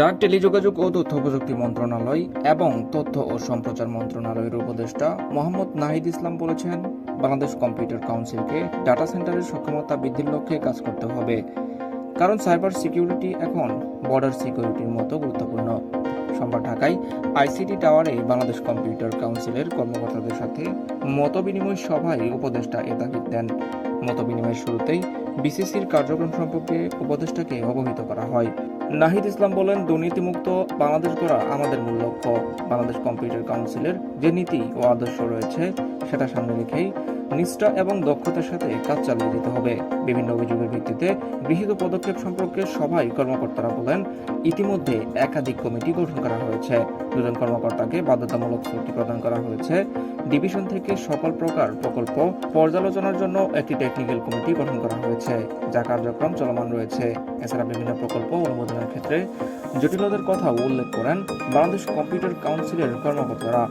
ডাক, টেলিযোগাযোগ ও তথ্য প্রযুক্তি মন্ত্রণালয় এবং তথ্য ও সম্প্রচার মন্ত্রণালয়ের উপদেষ্টা মোহাম্মদ নাহিদ ইসলাম বলেছেন, বাংলাদেশ কম্পিউটার কাউন্সিলকে ডাটা সেন্টারের সক্ষমতা বৃদ্ধির লক্ষ্যে কাজ করতে হবে। কারণ সাইবার সিকিউরিটি এখন বর্ডার সিকিউরিটির মতো গুরুত্বপূর্ণ। সোমবার ঢাকায় আইসিটি টাওয়ারে বাংলাদেশ কম্পিউটার কাউন্সিলের কর্মকর্তাদের সাথে মতবিনিময় সভায় উপদেষ্টা এ তাগিদ দেন। মতবিনিময়ের শুরুতেই বিসিসির কার্যক্রম সম্পর্কে উপদেষ্টাকে অবহিত করা হয়। নাহিদ ইসলাম বলেন, দুর্নীতিমুক্ত বাংলাদেশ করা আমাদের মূল লক্ষ্য। বাংলাদেশ কম্পিউটার কাউন্সিলের যে নীতি ও আদর্শ রয়েছে, সেটা সামনে রেখেই নিষ্ঠা এবং দক্ষতার সাথে কাজ চালিয়ে যেতে হবে। বিভিন্ন অভিযোগের ভিত্তিতে গৃহীত পদক্ষেপ সম্পর্কে সবাই কর্মকর্তারা বলেন, ইতিমধ্যে একাধিক কমিটি গঠন করা হয়েছে। দুজন কর্মকর্তাকে বাধ্যতামূলক ছুটি প্রদান করা হয়েছে। ডিভিশন থেকে সকল প্রকার প্রকল্প পর্যালোচনার জন্য একটি টেকনিক্যাল কমিটি গঠন করা হয়েছে, যা কার্যক্রম চলমান রয়েছে। এছাড়া বিভিন্ন প্রকল্প অনুমোদনের ক্ষেত্রে জটিলতার কথা উল্লেখ করেন বাংলাদেশ কম্পিউটার কাউন্সিলের কর্মকর্তারা।